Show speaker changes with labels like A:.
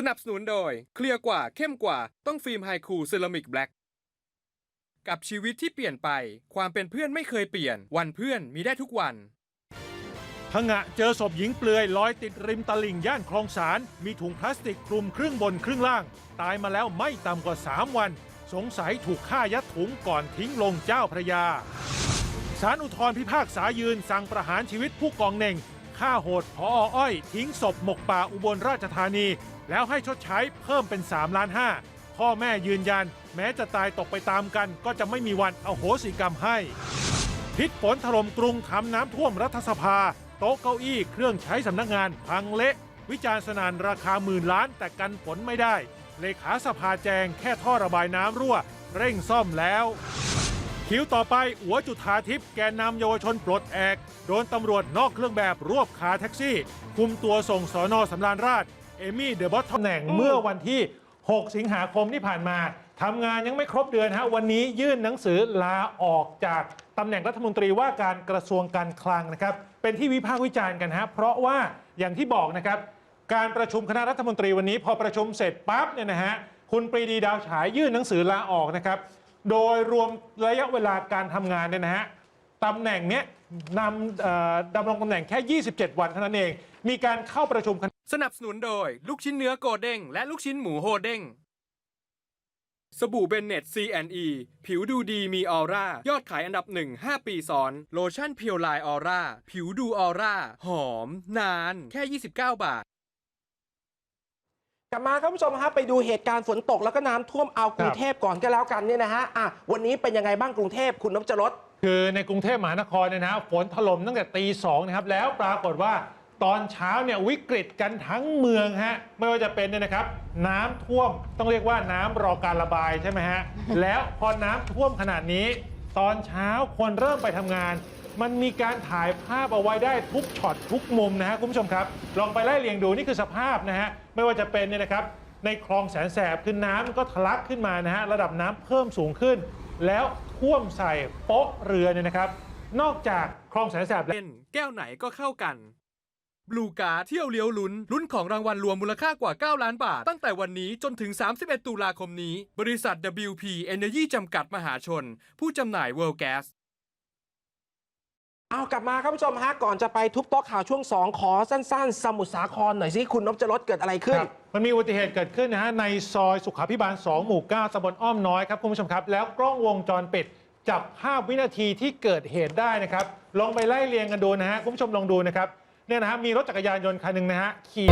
A: สนับสนุนโดย เคลียร์กว่าเข้มกว่าต้องฟิล์มไฮคูเซรามิกแบล็กกับชีวิตที่เปลี่ยนไป ความเป็นเพื่อนไม่เคยเปลี่ยน วันเพื่อนมีได้ทุกวัน
B: พงะเจอศพหญิงเปลือยลอยติดริมตลิ่งย่านคลองสาร มีถุงพลาสติกคลุมครึ่งบนครึ่งล่าง ตายมาแล้วไม่ต่ำกว่า 3 วัน สงสัยถูกฆ่ายัดถุงก่อนทิ้งลงเจ้าพระยาสารอุทธรพิพากษายืนสั่งประหารชีวิตผู้กองเน่งฆ่าโหดพออ้อย ทิ้งศพหมกป่าอุบลราชธานี แล้วให้ชดใช้เพิ่มเป็น3ล้านห้าพ่อแม่ยืนยัน แม้จะตายตกไปตามกัน ก็จะไม่มีวันเอาโหสิกรรมให้ พิษฝนถล่มกรุงทำน้ำท่วมรัฐสภา โต๊ะเก้าอี้เครื่องใช้สำนักงานพังเละ วิจารณ์สนานราคาหมื่นล้านแต่กันฝนไม่ได้ เลขาสภาแจงแค่ท่อระบายน้ำรั่ว เร่งซ่อมแล้วคิวต่อไปอัวจุธาทิพย์แกนนำเยาวชนปลดแอก โดนตำรวจนอกเครื่องแบบรวบคาแท็กซี่ คุมตัวส่งสอนอสำราญราช เอมี่เดอะบอสตำแหน่งเมื่อวันที่ 6 สิงหาคมที่ผ่านมาทำงานยังไม่ครบเดือนฮะวันนี้ยื่นหนังสือลาออกจากตำแหน่งรัฐมนตรีว่าการกระทรวงการคลังนะครับ เป็นที่วิพากษ์วิจารณ์กันฮะเพราะว่าอย่างที่บอกนะครับ การประชุมคณะรัฐมนตรีวันนี้พอประชุมเสร็จปั๊บเนี่ยนะฮะคุณปรีดีดาวฉายยื่นหนังสือลาออกนะครับ โดยรวมระยะเวลาการทำงานเนี่ยนะฮะตำแหน่งเนี้ย นำเอ่อดำรงตำแหน่งแค่ 27 วันเท่านั้นเอง มีการเข้าประชุมคณะ
A: สนับสนุนโดย ลูกชิ้นเนื้อโกเด้งและลูกชิ้นหมูโฮเด้งสบู่เบนเน็ต C&E ผิวดูดีมีออร่า ยอดขายอันดับหนึ่ง5ปีซ้อน โลชั่นเพียวไลออร่า ผิวดูออร่า หอม นาน แค่ 29 บาท
C: กลับมาครับผู้ชมฮะไปดูเหตุการณ์ฝนตกแล้วก็น้ำท่วมเอากรุงเทพก่อนก็แล้วกันเนี่ยนะฮะอะวันนี้เป็นยังไงบ้างกรุงเทพคุณนพจรส
B: คือในกรุงเทพมหานครเนี่ยนะฮะฝนถล่มตั้งแต่ตีสองนะครับ แล้วปรากฏว่าตอนเช้าเนี่ยวิกฤตกันทั้งเมืองฮะไม่ว่าจะเป็นเนี่ยนะครับ น้ำท่วมต้องเรียกว่าน้ำรอการระบายใช่ไหมฮะแล้วพอน้ำท่วมขนาดนี้ ตอนเช้าคนเริ่มไปทำงาน มันมีการถ่ายภาพเอาไว้ได้ทุกช็อตทุกมุมนะฮะคุณผู้ชมครับ ลองไปไล่เรียงดูนี่คือสภาพนะฮะไม่ว่าจะเป็นเนี่ยนะครับในคลองแสนแสบคือน้ำก็ทะลักขึ้นมานะฮะระดับน้ำเพิ่มสูงขึ้น แล้วท่วมใส่โป๊ะเรือเนี่ยนะครับ นอกจากคลองแสนแสบแล้ว
A: เล่นแก้วไหนก็เข้ากันบลูการ์เที่ยวเลี้ยวลุ้น ลุ้นของรางวัลรวมมูลค่ากว่า 9 ล้านบาท ตั้งแต่วันนี้จนถึง 31 ตุลาคมนี้ บริษัท WP Energy จำกัดมหาชน ผู้จำหน่าย World Gas
C: เอากลับมาครับผู้ชมฮะก่อนจะไปทุบโต๊ะข่าวช่วง 2 ขอสั้น ๆ สมุทรสาครหน่อยสิคุณนพจรสเกิดอะไรขึ้น
B: ครับมันมีอุบัติเหตุเกิดขึ้นนะฮะในซอยสุขาพิบาล 2 หมู่ 9ตำบลอ้อมน้อยครับคุณผู้ชมครับ แล้วกล้องวงจรปิด จับภาพวินาทีที่เกิดเหตุได้นะครับ ลองไปไล่เรียงกันดูนะฮะคุณผู้ชมลองดูนะครับเนี่ยนะฮะมีรถจักรยานยนต์คันหนึ่งนะฮะขี่